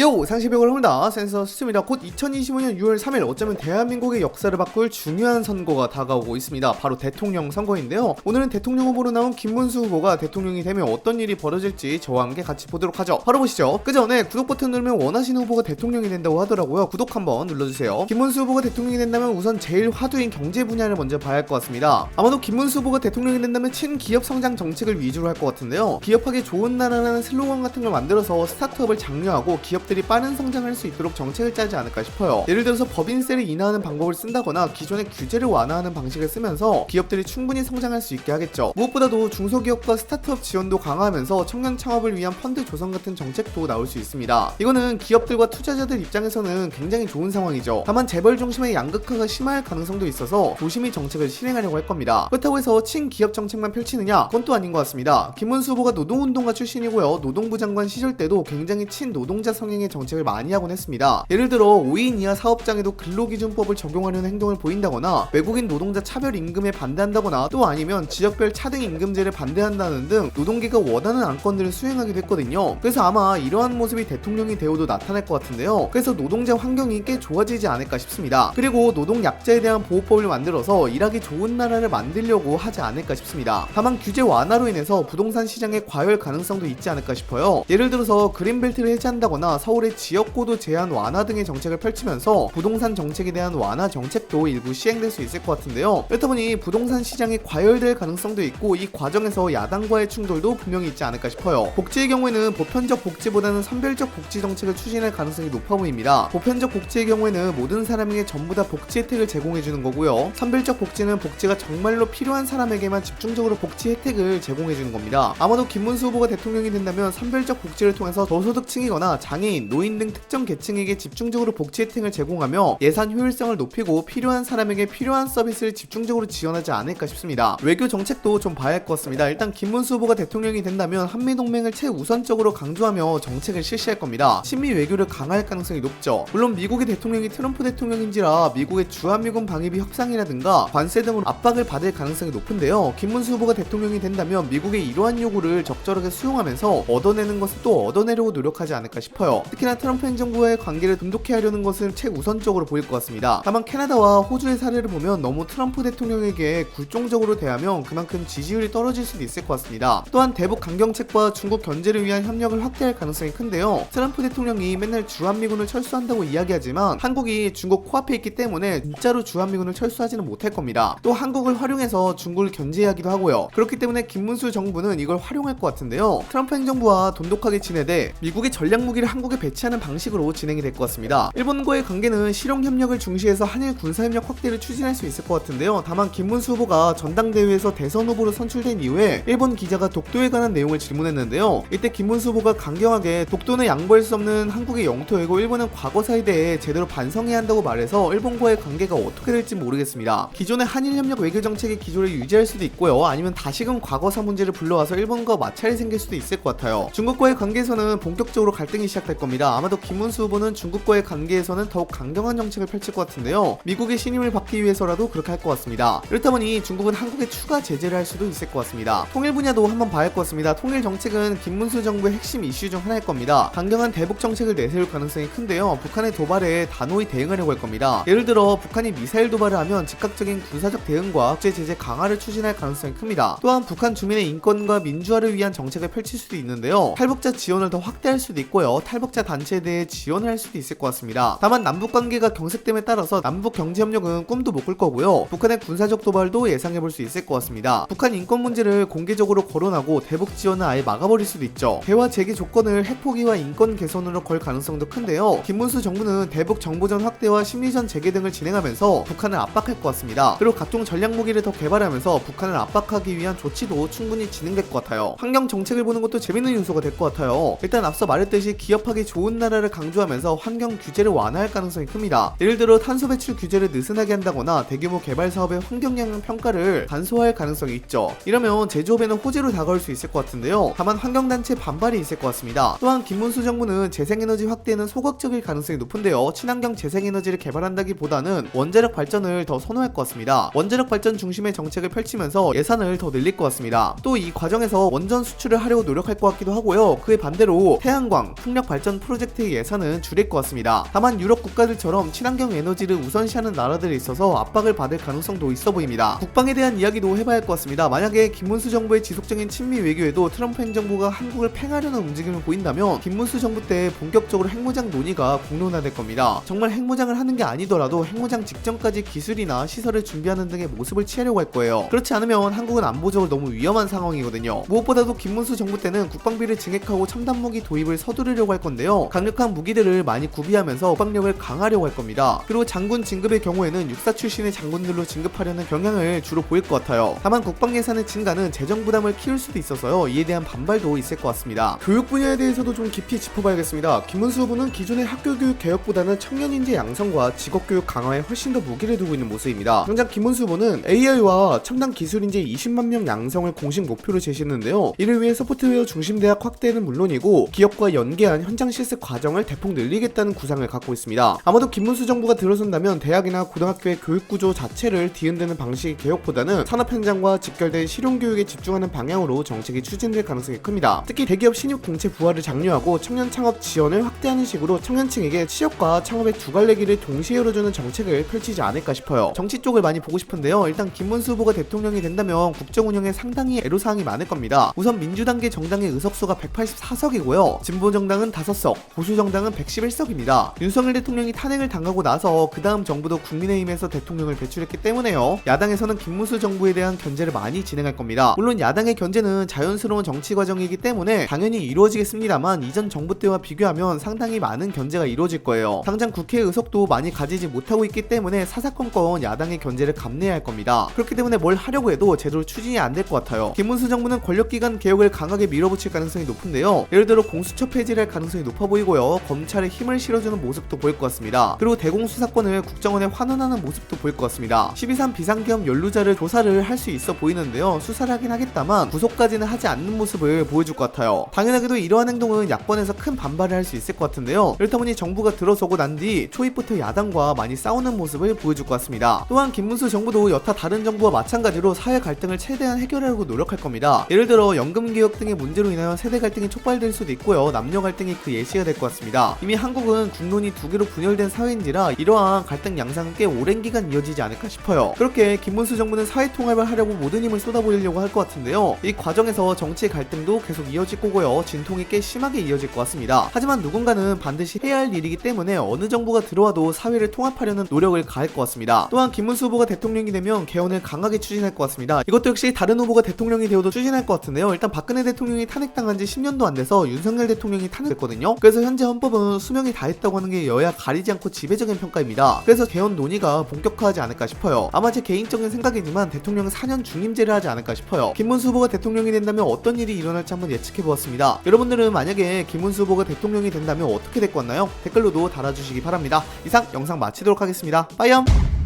요! 상시벽을 홀다 센서 수습니다. 곧 2025년 6월 3일 어쩌면 대한민국의 역사를 바꿀 중요한 선거가 다가오고 있습니다. 바로 대통령 선거인데요. 오늘은 대통령 후보로 나온 김문수 후보가 대통령이 되면 어떤 일이 벌어질지 저와 함께 같이 보도록 하죠. 바로 보시죠. 그 전에 구독 버튼 누르면 원하시는 후보가 대통령이 된다고 하더라고요. 구독 한번 눌러주세요. 김문수 후보가 대통령이 된다면 우선 제일 화두인 경제 분야를 먼저 봐야 할 것 같습니다. 아마도 김문수 후보가 대통령이 된다면 친기업 성장 정책을 위주로 할 것 같은데요. 기업하기 좋은 나라라는 슬로건 같은 걸 만들어서 스타트업을 장려하고 기업 들이 빠른 성장할 수 있도록 정책을 짜지 않을까 싶어요. 예를 들어서 법인세를 인하하는 방법을 쓴다거나 기존의 규제를 완화하는 방식을 쓰면서 기업들이 충분히 성장할 수 있게 하겠죠. 무엇보다도 중소기업과 스타트업 지원도 강화하면서 청년 창업을 위한 펀드 조성 같은 정책도 나올 수 있습니다. 이거는 기업들과 투자자들 입장에서는 굉장히 좋은 상황이죠. 다만 재벌 중심의 양극화가 심할 가능성도 있어서 조심히 정책을 실행하려고 할 겁니다. 그렇다고 해서 친기업 정책만 펼치느냐? 그건 또 아닌 것 같습니다. 김문수 후보가 노동운동가 출신이고요. 노동부 장관 시절 때도 굉장히 친노동자 성향 의 정책을 많이 하곤 했습니다. 예를 들어 5인 이하 사업장에도 근로기준법을 적용하려는 행동을 보인다거나 외국인 노동자 차별 임금에 반대한다거나 또 아니면 지역별 차등 임금제를 반대한다는 등 노동계가 원하는 안건들을 수행하기도 했거든요. 그래서 아마 이러한 모습이 대통령이 되어도 나타날 것 같은데요. 그래서 노동자 환경이 꽤 좋아지지 않을까 싶습니다. 그리고 노동 약자에 대한 보호법을 만들어서 일하기 좋은 나라를 만들려고 하지 않을까 싶습니다. 다만 규제 완화로 인해서 부동산 시장의 과열 가능성도 있지 않을까 싶어요. 예를 들어서 그린벨트를 해제한다거나 서울의 지역고도 제한 완화 등의 정책을 펼치면서 부동산 정책에 대한 완화 정책도 일부 시행될 수 있을 것 같은데요. 그렇다 보니 부동산 시장이 과열될 가능성도 있고 이 과정에서 야당과의 충돌도 분명히 있지 않을까 싶어요. 복지의 경우에는 보편적 복지보다는 선별적 복지 정책을 추진할 가능성이 높아 보입니다. 보편적 복지의 경우에는 모든 사람에게 전부 다 복지 혜택을 제공해 주는 거고요. 선별적 복지는 복지가 정말로 필요한 사람에게만 집중적으로 복지 혜택을 제공해 주는 겁니다. 아마도 김문수 후보가 대통령이 된다면 선별적 복지를 통해서 저소득층이거나 장애인, 노인 등 특정 계층에게 집중적으로 복지 혜택을 제공하며 예산 효율성을 높이고 필요한 사람에게 필요한 서비스를 집중적으로 지원하지 않을까 싶습니다. 외교 정책도 좀 봐야 할 것 같습니다. 일단 김문수 후보가 대통령이 된다면 한미 동맹을 최우선적으로 강조하며 정책을 실시할 겁니다. 친미 외교를 강화할 가능성이 높죠. 물론 미국의 대통령이 트럼프 대통령인지라 미국의 주한미군 방위비 협상이라든가 관세 등으로 압박을 받을 가능성이 높은데요. 김문수 후보가 대통령이 된다면 미국의 이러한 요구를 적절하게 수용하면서 얻어내는 것을 또 얻어내려고 노력하지 않을까 싶어요. 특히나 트럼프 행정부와의 관계를 돈독히 하려는 것은 최우선적으로 보일 것 같습니다. 다만 캐나다와 호주의 사례를 보면 너무 트럼프 대통령에게 굴종적으로 대하면 그만큼 지지율이 떨어질 수도 있을 것 같습니다. 또한 대북 강경책과 중국 견제를 위한 협력을 확대할 가능성이 큰데요. 트럼프 대통령이 맨날 주한미군을 철수한다고 이야기하지만 한국이 중국 코앞에 있기 때문에 진짜로 주한미군을 철수하지는 못할 겁니다. 또 한국을 활용해서 중국을 견제하기도 하고요. 그렇기 때문에 김문수 정부는 이걸 활용할 것 같은데요. 트럼프 행정부와 돈독하게 지내되 미국의 전략 무기를 한국 에 배치하는 방식으로 진행이 될 것 같습니다. 일본과의 관계는 실용 협력을 중시해서 한일 군사 협력 확대를 추진할 수 있을 것 같은데요. 다만 김문수 후보가 전당대회에서 대선 후보로 선출된 이후에 일본 기자가 독도에 관한 내용을 질문했는데요. 이때 김문수 후보가 강경하게 독도는 양보할 수 없는 한국의 영토이고 일본은 과거사에 대해 제대로 반성해야 한다고 말해서 일본과의 관계가 어떻게 될지 모르겠습니다. 기존의 한일 협력 외교 정책의 기조를 유지할 수도 있고요. 아니면 다시금 과거사 문제를 불러와서 일본과 마찰이 생길 수도 있을 것 같아요. 중국과의 관계에서는 본격적으로 갈등이 시작될 겁니다. 아마도 김문수 후보는 중국과의 관계에서는 더욱 강경한 정책을 펼칠 것 같은데요. 미국의 신임을 받기 위해서라도 그렇게 할 것 같습니다. 그렇다 보니 중국은 한국에 추가 제재를 할 수도 있을 것 같습니다. 통일 분야도 한번 봐야 할 것 같습니다. 통일 정책은 김문수 정부의 핵심 이슈 중 하나일 겁니다. 강경한 대북 정책을 내세울 가능성이 큰데요. 북한의 도발에 단호히 대응하려고 할 겁니다. 예를 들어 북한이 미사일 도발을 하면 즉각적인 군사적 대응과 국제 제재 강화를 추진할 가능성이 큽니다. 또한 북한 주민의 인권과 민주화를 위한 정책을 펼칠 수도 있는데요. 탈북자 지원을 더 확대할 수도 있고요. 탈북 자 단체에 대해 지원을 할 수도 있을 것 같습니다. 다만 남북 관계가 경색됨에 따라서 남북 경제 협력은 꿈도 못 꿀 거고요. 북한의 군사적 도발도 예상해 볼 수 있을 것 같습니다. 북한 인권 문제를 공개적으로 거론하고 대북 지원을 아예 막아버릴 수도 있죠. 대화 재개 조건을 핵포기와 인권 개선으로 걸 가능성도 큰데요. 김문수 정부는 대북 정보전 확대와 심리전 재개 등을 진행하면서 북한을 압박할 것 같습니다. 그리고 각종 전략 무기를 더 개발하면서 북한을 압박하기 위한 조치도 충분히 진행될 것 같아요. 환경 정책을 보는 것도 재밌는 요소가 될 것 같아요. 일단 앞서 말했듯이 기업하기 좋은 나라를 강조하면서 환경 규제를 완화할 가능성이 큽니다. 예를 들어 탄소 배출 규제를 느슨하게 한다거나 대규모 개발 사업의 환경 영향 평가를 간소화할 가능성이 있죠. 이러면 제조업에는 호재로 다가올 수 있을 것 같은데요. 다만 환경단체 반발이 있을 것 같습니다. 또한 김문수 정부는 재생에너지 확대에는 소극적일 가능성이 높은데요. 친환경 재생에너지를 개발한다기보다는 원자력 발전을 더 선호할 것 같습니다. 원자력 발전 중심의 정책을 펼치면서 예산을 더 늘릴 것 같습니다. 또 이 과정에서 원전 수출을 하려고 노력할 것 같기도 하고요. 그에 반대로 태양광, 풍력 발전 발전 프로젝트의 예산은 줄일 것 같습니다. 다만 유럽 국가들처럼 친환경 에너지를 우선시하는 나라들이 있어서 압박을 받을 가능성도 있어 보입니다. 국방에 대한 이야기도 해봐야 할 것 같습니다. 만약에 김문수 정부의 지속적인 친미 외교에도 트럼프 행정부가 한국을 팽하려는 움직임을 보인다면 김문수 정부 때 본격적으로 핵무장 논의가 공론화될 겁니다. 정말 핵무장을 하는 게 아니더라도 핵무장 직전까지 기술이나 시설을 준비하는 등의 모습을 취하려고 할 거예요. 그렇지 않으면 한국은 안보적으로 너무 위험한 상황이거든요. 무엇보다도 김문수 정부 때는 국방비를 증액하고 첨단 무기 도입을 서두르려고 할 건데 요. 강력한 무기들을 많이 구비하면서 국방력을 강화하려고 할 겁니다. 그리고 장군 진급의 경우에는 육사 출신의 장군들로 진급하려는 경향을 주로 보일 것 같아요. 다만 국방 예산의 증가는 재정 부담을 키울 수도 있어서요. 이에 대한 반발도 있을 것 같습니다. 교육 분야에 대해서도 좀 깊이 짚어봐야겠습니다. 김문수 후보는 기존의 학교 교육 개혁보다는 청년 인재 양성과 직업 교육 강화에 훨씬 더 무기를 두고 있는 모습입니다. 당장 김문수 후보는 AI와 첨단 기술 인재 20만 명 양성을 공식 목표로 제시했는데요. 이를 위해 소프트웨어 중심 대학 확대는 물론이고 기업과 연계한 현장 실습 과정을 대폭 늘리겠다는 구상을 갖고 있습니다. 아마도 김문수 정부가 들어선다면 대학이나 고등학교의 교육 구조 자체를 뒤흔드는 방식의 개혁보다는 산업 현장과 직결된 실용 교육에 집중하는 방향으로 정책이 추진될 가능성이 큽니다. 특히 대기업 신입 공채 부활을 장려하고 청년 창업 지원을 확대하는 식으로 청년층에게 취업과 창업의 두 갈래 길을 동시에 열어주는 정책을 펼치지 않을까 싶어요. 정치 쪽을 많이 보고 싶은데요. 일단 김문수 후보가 대통령이 된다면 국정 운영에 상당히 애로사항이 많을 겁니다. 우선 민주당계 정당의 의석수가 184석이고요. 진보 정당은 5 석, 보수 정당은 111석입니다. 윤석열 대통령이 탄핵을 당하고 나서 그 다음 정부도 국민의힘에서 대통령을 배출했기 때문에요. 야당에서는 김문수 정부에 대한 견제를 많이 진행할 겁니다. 물론 야당의 견제는 자연스러운 정치 과정이기 때문에 당연히 이루어지겠습니다만 이전 정부 때와 비교하면 상당히 많은 견제가 이루어질 거예요. 당장 국회 의석도 많이 가지지 못하고 있기 때문에 사사건건 야당의 견제를 감내해야 할 겁니다. 그렇기 때문에 뭘 하려고 해도 제대로 추진이 안 될 것 같아요. 김문수 정부는 권력기관 개혁을 강하게 밀어붙일 가능성이 높은데요. 예를 들어 공수처 폐지를 할 가능성이 높아 보이고요. 검찰에 힘을 실어주는 모습도 보일 것 같습니다. 그리고 대공수사권을 국정원에 환원하는 모습도 보일 것 같습니다. 12.3 비상계엄 연루자를 조사를 할 수 있어 보이는데요. 수사를 하긴 하겠다만 구속까지는 하지 않는 모습을 보여줄 것 같아요. 당연하게도 이러한 행동은 야권에서 큰 반발을 할 수 있을 것 같은데요. 그렇다 보니 정부가 들어서고 난 뒤 초입부터 야당과 많이 싸우는 모습을 보여줄 것 같습니다. 또한 김문수 정부도 여타 다른 정부와 마찬가지로 사회 갈등을 최대한 해결하려고 노력할 겁니다. 예를 들어 연금 개혁 등의 문제로 인하여 세대 갈등이 촉발될 수도 있고요. 남녀 갈등이 그 예시가 될 것 같습니다. 이미 한국은 국론이 두 개로 분열된 사회인지라 이러한 갈등 양상은 꽤 오랜 기간 이어지지 않을까 싶어요. 그렇게 김문수 정부는 사회 통합을 하려고 모든 힘을 쏟아부으려고 할 것 같은데요. 이 과정에서 정치 갈등도 계속 이어질 거고요. 진통이 꽤 심하게 이어질 것 같습니다. 하지만 누군가는 반드시 해야 할 일이기 때문에 어느 정부가 들어와도 사회를 통합하려는 노력을 가할 것 같습니다. 또한 김문수 후보가 대통령이 되면 개헌을 강하게 추진할 것 같습니다. 이것도 역시 다른 후보가 대통령이 되어도 추진할 것 같은데요. 일단 박근혜 대통령이 탄핵당한 지 10년도 안 돼서 윤석열 대통령이 탄핵됐 거든요. 그래서 현재 헌법은 수명이 다 했다고 하는 게 여야 가리지 않고 지배적인 평가입니다. 그래서 개헌 논의가 본격화하지 않을까 싶어요. 아마 제 개인적인 생각이지만 대통령은 4년 중임제를 하지 않을까 싶어요. 김문수 후보가 대통령이 된다면 어떤 일이 일어날지 한번 예측해 보았습니다. 여러분들은 만약에 김문수 후보가 대통령이 된다면 어떻게 될 것 같나요? 댓글로도 달아주시기 바랍니다. 이상 영상 마치도록 하겠습니다. 빠이염!